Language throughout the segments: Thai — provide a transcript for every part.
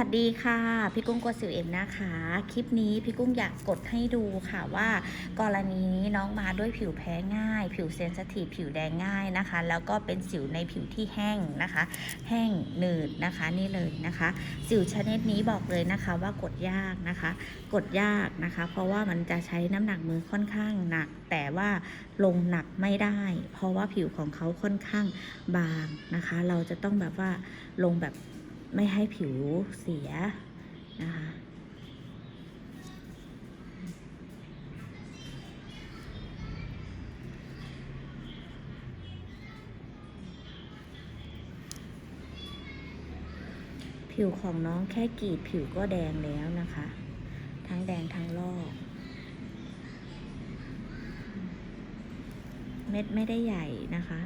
วัสดีค่ะ พี่กุ้งกดสิวเอ็มนะคะ คลิปนี้พี่กุ้งอยากกดให้ดูค่ะว่า กรณีนี้น้องมาด้วยผิวแพ้ง่าย ผิวเซนสทีฟผิวแดงง่ายนะคะ แล้วก็เป็นสิวในผิวที่แห้งนะคะ แห้งหนืดนะคะนี่เลยนะคะ สิวชนิดนี้บอกเลยนะคะว่ากดยากนะคะ กดยากนะคะ เพราะว่ามันจะใช้น้ำหนักมือค่อนข้างหนัก แต่ว่าลงหนักไม่ได้ เพราะว่าผิวของเขาค่อนข้างบางนะคะ เราจะต้องแบบว่าลงแบบ ไม่ให้ผิวเสียนะคะผิวของน้องแค่กรีดผิวก็แดงแล้วนะคะ ทั้งแดงทั้งลอกเม็ดไม่ได้ใหญ่นะคะ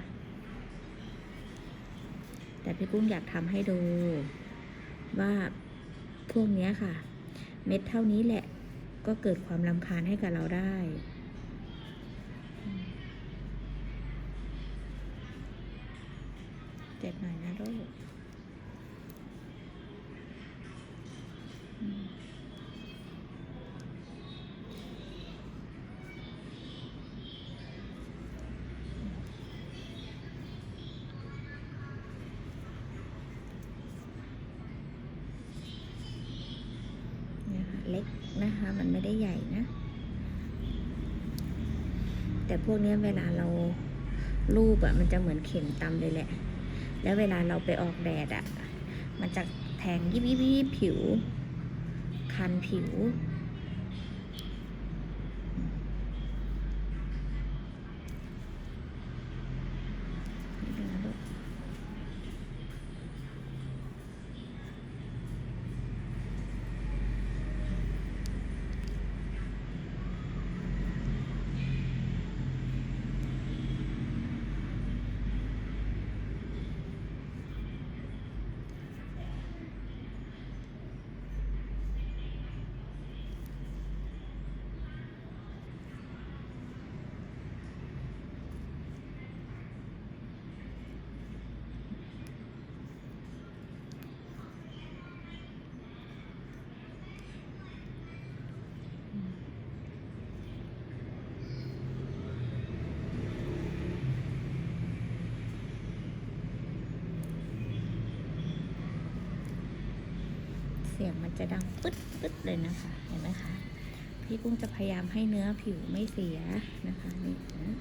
แต่พี่กุ้งอยากทำให้ดู ว่าพวกนี้ค่ะ เม็ดเท่านี้แหละก็เกิดความลำคาญให้กับเราได้ เจ็บหน่อยนะลูกอืมเนี่ยค่ะเล็ก นะคะ มันไม่ได้ใหญ่นะ แต่พวกนี้เวลาเรารูปอะมันจะเหมือนเข็มตำเลยแหละ แล้วเวลาเราไปออกแดดอะมันจะแทงยิบยิบยิบผิว คันผิว สียงมันจะดังปึ๊ดปึ๊ดเลยนะคะ เห็นไหมคะ พี่กุ้งจะพยายามให้เนื้อผิวไม่เสียนะคะนี่นะ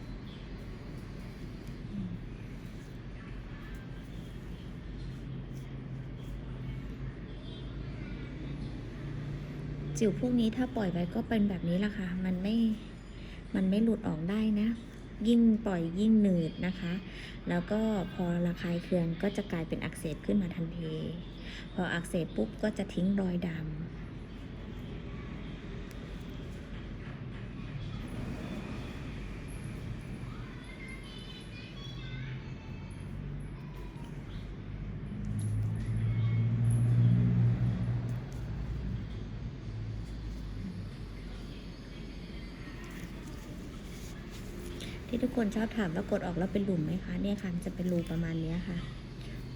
จิ๋วพวกนี้ถ้าปล่อยไปก็เป็นแบบนี้ละค่ะ มันไม่ มันไม่หลุดออกได้นะ ยิ่งปล่อยยิ่งหนืดนะคะ แล้วก็พอระคายเคืองก็จะกลายเป็นอักเสบขึ้นมาทันที พออักเสบปุ๊บก็จะทิ้งรอยดำที่ทุกคนชอบถามว่ากดออกแล้วเป็นหลุมไหมคะ เนี่ยค่ะจะเป็นรูประมาณนี้ค่ะ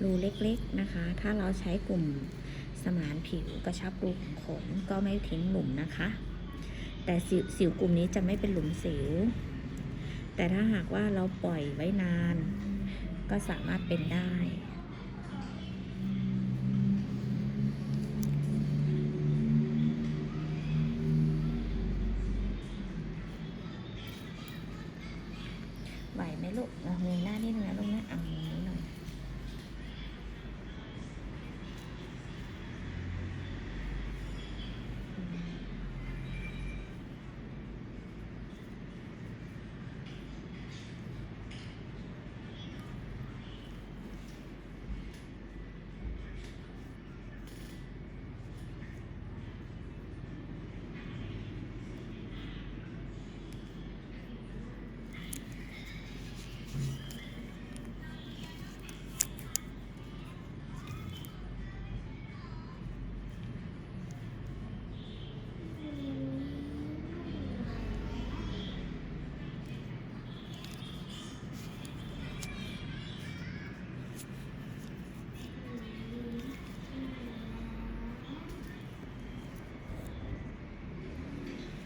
รูเล็กๆนะคะ ถ้าเราใช้กลุ่มสมานผิวกระชับรูของขนก็ไม่ทิ้งหลุมนะคะ แต่สิวสิวกลุ่มนี้จะไม่เป็นหลุมสิว แต่ถ้าหากว่าเราปล่อยไว้นาน ก็สามารถเป็นได้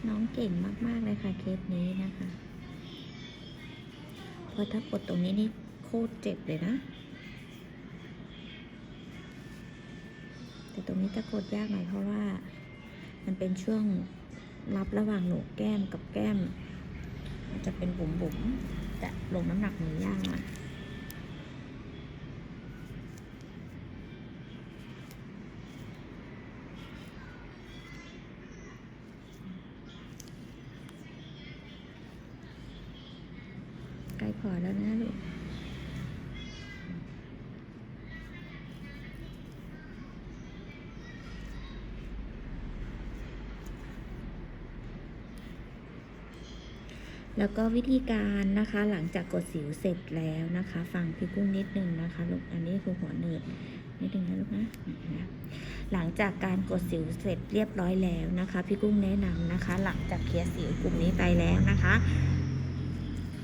น้องเก่งมาก ๆ เลยค่ะเคสนี้นะคะเพราะถ้ากดตรงนี้นี่โคตรเจ็บเลยนะ แต่ตรงนี้จะกดยากหน่อยเพราะว่า มันเป็นช่วงรับระหว่างหนกแก้มกับแก้มมันจะเป็นบุ๋มๆแต่ลงน้ำหนักมือยากหน่อย อแล้วนะลูกแล้วก็วิธีการนะคะหลังจากกดสิวเสร็จแล้วนะคะ ฟังพี่กุ้งนิดนึงนะคะลูกอันนี้คือหัวเนิดนิดนึงนะลูกนะหลังจากการกดสิวเสร็จเรียบร้อยแล้วนะคะ พี่กุ้งแนะนำนะคะ หลังจากเคลียร์สิวกลุ่มนี้ไปแล้วนะคะ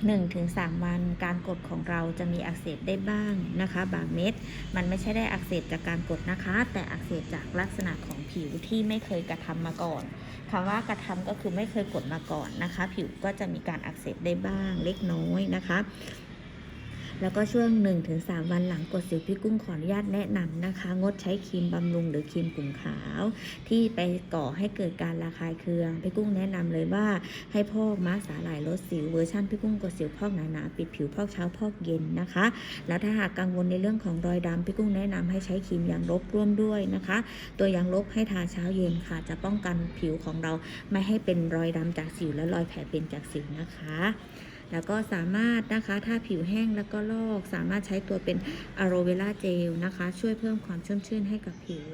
1-3 วันการกดของเราจะมีอักเสบได้บ้างนะคะ บางเม็ด มันไม่ใช่ได้อักเสบจากการกดนะคะ แต่อักเสบจากลักษณะของผิวที่ไม่เคยกระทำมาก่อนคำว่ากระทำก็คือไม่เคยกดมาก่อนนะคะ ผิวก็จะมีการอักเสบได้บ้างเล็กน้อยนะคะ แล้วก็ช่วง 1-3 วันหลังกดสิวพี่กุ้งขออนุญาตแนะนำนะคะ งดใช้ครีมบำรุงหรือครีมกลุ่มขาว ที่ไปก่อให้เกิดการระคายเคือง พี่กุ้งแนะนำเลยว่าให้พอกมาสาหร่ายลดสิวเวอร์ชันพี่กุ้งกดสิวพอกหนาๆปิดผิวพอกเช้าพอกเย็นนะคะ แล้วถ้าหากกังวลในเรื่องของรอยดำพี่กุ้งแนะนำให้ใช้ครีมยางลบร่วมด้วยนะคะ ตัวยางลบให้ทาเช้าเย็นค่ะ จะป้องกันผิวของเราไม่ให้เป็นรอยดำจากสิวและรอยแผลเป็นจากสิวนะคะ แล้วก็สามารถนะคะถ้าผิวแห้งแล้วก็ลอก สามารถใช้ตัวเป็นอะโรเวล่าเจลนะคะ ช่วยเพิ่มความชุ่มชื่นให้กับผิว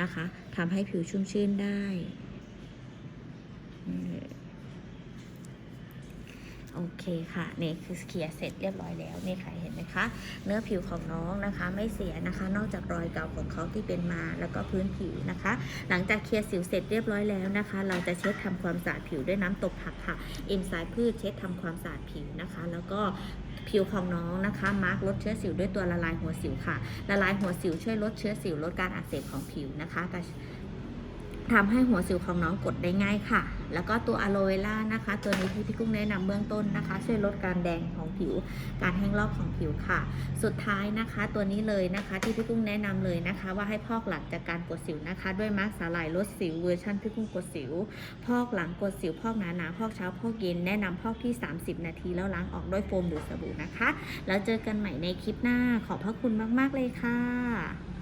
นะคะทำให้ผิวชุ่มชื่นได้ โอเคค่ะนี่คือเคลียร์เสร็จเรียบร้อยแล้วนี่ค่ะเห็นไหมคะ เนื้อผิวของน้องนะคะ ไม่เสียนะคะ นอกจากรอยเก่าของเขาที่เป็นมาแล้วก็พื้นผิวนะคะ หลังจากเคลียร์สิวเสร็จเรียบร้อยแล้วนะคะ เราจะเช็ดทำความสะอาดผิวด้วยน้ำตบผักค่ะเอนไซม์พืชเช็ดทำความสะอาดผิวนะคะ แล้วก็ผิวของน้องนะคะมาร์กลดเชื้อสิวด้วยตัวละลายหัวสิวค่ะละลายหัวสิวช่วยลดเชื้อสิวลดการอักเสบของผิวนะคะแต่ ทำให้หัวสิวของน้องกดได้ง่ายค่ะ แล้วก็ตัวอะโลเวล่านะคะ ตัวนี้ที่พี่กุ้งแนะนำเบื้องต้นนะคะ ช่วยลดการแดงของผิว การแห้งลอกของผิวค่ะ สุดท้ายนะคะตัวนี้เลยนะคะ ที่พี่กุ้งแนะนำเลยนะคะ ว่าให้พอกหลังจากการกดสิวนะคะ ด้วยมาร์กสาหร่ายลดสิวเวอร์ชันพี่กุ้งกดสิว พอกหลังกดสิวพอกหนาๆพอกเช้าพอกเย็นแนะนำพอกที่ 30 นาทีแล้วล้างออกด้วยโฟมหรือสบู่นะคะ แล้วเจอกันใหม่ในคลิปหน้าขอบพระคุณมากๆเลยค่ะ